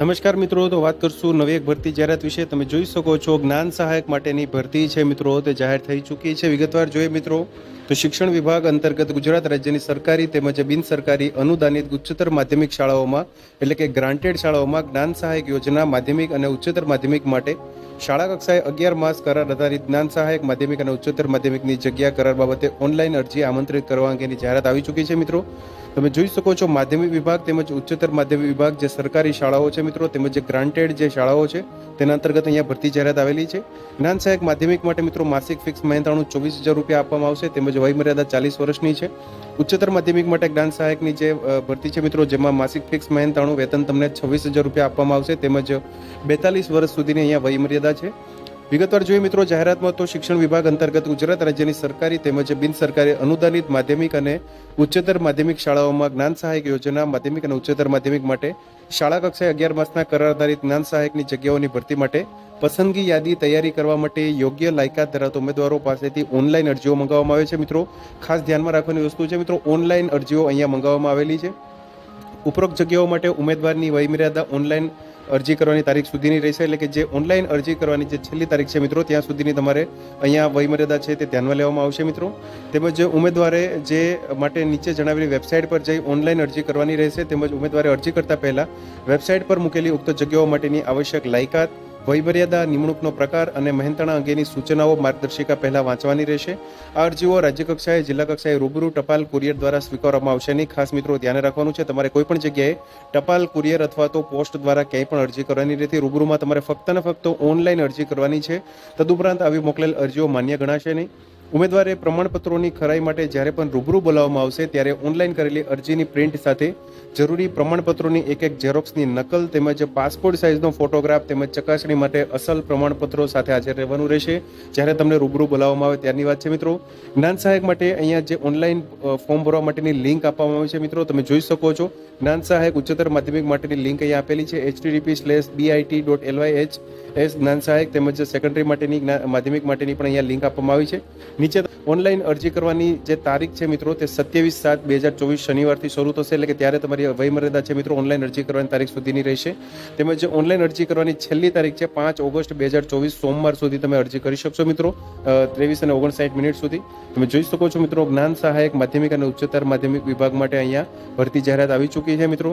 નમસ્કાર મિત્રો, તો વાત કરશું નવી એક ભરતી જાહેરાત વિશે. તમે જોઈ શકો છો, જ્ઞાન સહાયક માટેની ભરતી છે મિત્રો, તે જાહેર થઈ ચૂકી છે. વિગતવાર જોઈએ મિત્રો, તો શિક્ષણ વિભાગ અંતર્ગત ગુજરાત રાજ્યની સરકારી તેમજ બિન સરકારી અનુદાનિત ઉચ્ચતર માધ્યમિક શાળાઓમાં, એટલે કે ગ્રાન્ટેડ શાળાઓમાં, જ્ઞાન સહાયક યોજના માધ્યમિક અને ઉચ્ચતર માધ્યમિક માટે શાળા કક્ષાએ અગિયાર માસ કરાર આધારિત જ્ઞાન સહાયક માધ્યમિક અને ઉચ્ચતર માધ્યમિકની જગ્યા કરાર બાબતે ઓનલાઈન અરજી આમંત્રિત કરવા અંગેની જાહેરાત આવી ચૂકી છે મિત્રો. તમે જોઈ શકો છો માધ્યમિક વિભાગ તેમજ ઉચ્ચતર માધ્યમિક વિભાગ જે સરકારી શાળાઓ છે મિત્રો, તેમજ જે ગ્રાન્ટેડ જે શાળાઓ છે, તેના અંતર્ગત અહીંયા ભરતી જાહેરાત આવેલી છે. જ્ઞાન સહાયક માધ્યમિક માટે મિત્રો માસિક ફિક્સ મહેનતાણું ચોવીસ હજાર રૂપિયા આપવામાં આવશે, તેમજ વયમર્યાદા ચાલીસ વર્ષની છે. ઉચ્ચતર માધ્યમિક માટે જ્ઞાન સહાયકની જે ભરતી છે મિત્રો, જેમાં માસિક ફિક્સ મહેનતાણું, વેતન તમને છવ્વીસ હજાર રૂપિયા આપવામાં આવશે, તેમજ બેતાલીસ વર્ષ સુધીની અહીંયા વયમર્યાદા છે. વિગતવાર જોઈએ મિત્રો, જાહેરાતમાં તો શિક્ષણ વિભાગ અંતર્ગત ગુજરાત રાજ્યની સરકારી તેમજ બિન સરકારી અનુદાનિત માધ્યમિક અને ઉચ્ચતર માધ્યમિક શાળાઓમાં જ્ઞાન સહાયક યોજના, માધ્યમિક અને ઉચ્ચતર માધ્યમિક માટે શાળા કક્ષાએ અગિયાર માસના કરાર આધારિત જ્ઞાન સહાયકની જગ્યાઓની ભરતી માટે પસંદગી યાદી તૈયારી કરવા માટે યોગ્ય લાયકાત ધરાવતા ઉમેદવારો પાસેથી ઓનલાઈન અરજીઓ મંગાવવામાં આવે છે. મિત્રો, ખાસ ધ્યાનમાં રાખવાની વસ્તુ છે, મિત્રો, ઓનલાઈન અરજીઓ અહીંયા મંગાવવામાં આવેલી છે. ઉપરોક્ત જગ્યાઓ માટે ઉમેદવારની વયમર્યાદા ઓનલાઈન અરજી કરવાની તારીખ સુધીની રહેશે. એટલે કે જે ઓનલાઈન અરજી કરવાની જે છેલ્લી તારીખ છે મિત્રો, ત્યાં સુધીની તમારે અહીંયા વયમર્યાદા છે તે ધ્યાનમાં લેવામાં આવશે મિત્રો. તેમજ ઉમેદવારે જે માટે નીચે જણાવેલી વેબસાઇટ પર જઈ ઓનલાઈન અરજી કરવાની રહેશે. તેમજ ઉમેદવારે અરજી કરતા પહેલા વેબસાઇટ પર મૂકેલી ઉક્ત જગ્યાઓ માટેની આવશ્યક લાયકાત વયમર્યાદા નિમણૂકનો પ્રકાર અને મહેનતાણા અંગેની સૂચનાઓ માર્ગદર્શિકા પહેલા વાંચવાની રહેશે. આ અરજીઓ રાજ્ય કક્ષાએ જિલ્લા કક્ષાએ રૂબરૂ ટપાલ કુરિયર દ્વારા સ્વીકારવામાં આવશે નહીં. ખાસ મિત્રો, ધ્યાન રાખવાનું છે, તમારે કોઈ પણ જગ્યાએ ટપાલ કુરિયર અથવા તો પોસ્ટ દ્વારા ક્યાંય પણ અરજી કરવાની રહેતી રૂબરૂમાં તમારે ફક્ત ને ફક્ત ઓનલાઈન અરજી કરવાની છે. તદુપરાંત આવી મોકલેલ અરજીઓ માન્ય ગણાશે નહીં. ઉમેદવારે પ્રમાણપત્રોની ખરાઈ માટે જ્યારે પણ રૂબરૂ બોલાવવામાં આવશે, ત્યારે ઓનલાઈન કરેલી અરજીની પ્રિન્ટ સાથે જરૂરી પ્રમાણપત્રોની એક એક ઝેરોક્સની નકલ તેમજ પાસપોર્ટ સાઇઝનો ફોટોગ્રાફ તેમજ ચકાસણી માટે અસલ પ્રમાણપત્રો સાથે હાજર રહેવાનું રહેશે. જ્યારે તમને રૂબરૂ બોલાવવામાં આવે ત્યારની વાત છે મિત્રો. જ્ઞાન સહાયક માટે અહીંયા જે ઓનલાઈન ફોર્મ ભરવા માટેની લિંક આપવામાં આવી છે મિત્રો. તમે જોઈ શકો છો. જ્ઞાન સહાયક ઉચ્ચતર માધ્યમિક માટેની લિંક અહીંયા આપેલી છે. HTTP slash BIT dot LY H S જ્ઞાન સહાયક તેમજ સેકન્ડરી માટેની માધ્યમિક માટેની પણ અહીંયા લિંક આપવામાં આવી છે. નીચે ઓનલાઈન અરજી કરવાની જે તારીખ છે મિત્રો તે સત્યાવીસ સાત બે હજાર ચોવીસ શનિવારથી શરૂ થશે, એટલે કે ત્યારે તમારી વયમર્યાદા છે મિત્રો ઓનલાઈન અરજી કરવાની તારીખ સુધીની રહેશે. તેમજ ઓનલાઈન અરજી કરવાની છેલ્લી તારીખ છે પાંચ ઓગસ્ટ બે હજાર ચોવીસ સોમવાર સુધી તમે અરજી કરી શકશો મિત્રો ત્રેવીસ અને ઓગણસાઠ મિનિટ સુધી. તમે જોઈ શકો છો મિત્રો જ્ઞાન સહાયક માધ્યમિક અને ઉચ્ચતર માધ્યમિક વિભાગ માટે અહીંયા ભરતી જાહેરાત આવી ચૂકી છે મિત્રો.